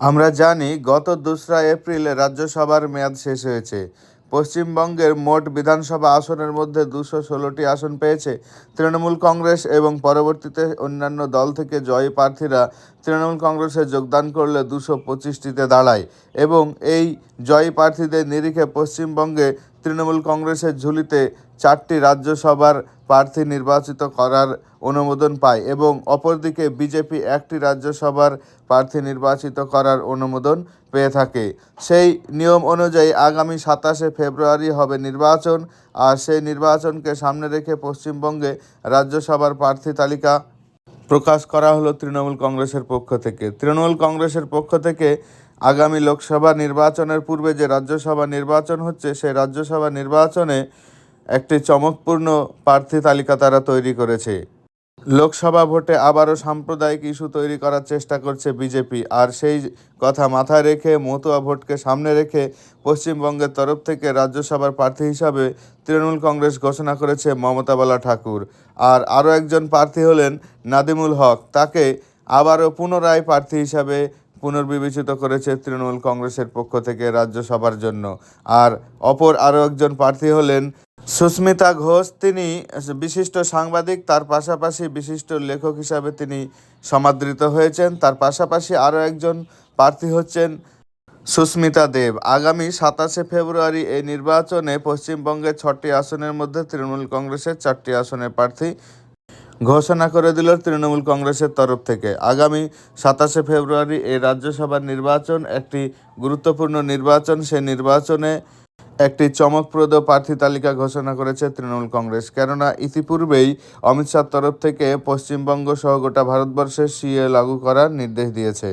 আমরা জানি গত দোসরা এপ্রিলে রাজ্যসভার মেয়াদ শেষ হয়েছে। পশ্চিমবঙ্গের মোট বিধানসভা আসনের মধ্যে দুশো ষোলোটি আসন পেয়েছে তৃণমূল কংগ্রেস এবং পরবর্তীতে অন্যান্য দল থেকে জয়ী প্রার্থীরা তৃণমূল কংগ্রেসে যোগদান করলে দুশো পঁচিশটিতে দাঁড়ায় এবং এই জয়ী প্রার্থীদের নিরিখে পশ্চিমবঙ্গে তৃণমূল কংগ্রেসের ঝুলিতে চারটি রাজ্যসভার প্রার্থী নির্বাচিত করার অনুমোদন পায় এবং অপরদিকে বিজেপি একটি রাজ্যসভার প্রার্থী নির্বাচিত করার অনুমোদন পেয়ে থাকে। সেই নিয়ম অনুযায়ী আগামী সাতাশে ফেব্রুয়ারি হবে নির্বাচন, আর সেই নির্বাচনকে সামনে রেখে পশ্চিমবঙ্গে রাজ্যসভার প্রার্থী তালিকা প্রকাশ করা হলো তৃণমূল কংগ্রেসের পক্ষ থেকে। তৃণমূল কংগ্রেসের পক্ষ থেকে আগামী লোকসভা নির্বাচনের পূর্বে যে রাজ্যসভা নির্বাচন হচ্ছে, সেই রাজ্যসভা নির্বাচনে একটি চমকপূর্ণ প্রার্থী তালিকা তারা তৈরি করেছে। লোকসভা ভোটে আবারও সাম্প্রদায়িক ইস্যু তৈরি করার চেষ্টা করছে বিজেপি। আর সেই কথা মাথায় রেখে, মতুয়া ভোটকে সামনে রেখে পশ্চিমবঙ্গের তরফ থেকে রাজ্যসভার প্রার্থী হিসাবে তৃণমূল কংগ্রেস ঘোষণা করেছে মমতা বালা ঠাকুর। আর আরও একজন প্রার্থী হলেন নাদিমুল হক। তাকে আবারও পুনরায় প্রার্থী হিসাবে পুনর্বিবেচিত করেছে তৃণমূল কংগ্রেসের পক্ষ থেকে রাজ্যসভার জন্য। আর অপর আরও একজন প্রার্থী হলেন সুস্মিতা ঘোষ। তিনি বিশিষ্ট সাংবাদিক, তার পাশাপাশি বিশিষ্ট লেখক হিসাবে তিনি সমাদৃত হয়েছেন। তার পাশাপাশি আরও একজন প্রার্থী হচ্ছেন সুস্মিতা দেব। আগামী সাতাশে ফেব্রুয়ারি এই নির্বাচনে পশ্চিমবঙ্গের ছটি আসনের মধ্যে তৃণমূল কংগ্রেসের চারটি আসনের প্রার্থী ঘোষণা করে দিল তৃণমূল কংগ্রেসের তরফ থেকে। আগামী সাতাশে ফেব্রুয়ারি এই রাজ্যসভার নির্বাচন, একটি গুরুত্বপূর্ণ নির্বাচন। সে নির্বাচনে একটি চমকপ্রদ প্রার্থী তালিকা ঘোষণা করেছে তৃণমূল কংগ্রেস। কেননা, ইতিপূর্বেই অমিত শাহর তরফ থেকে পশ্চিমবঙ্গ সহ গোটা ভারতবর্ষে সিএ লাগু করার নির্দেশ দিয়েছে।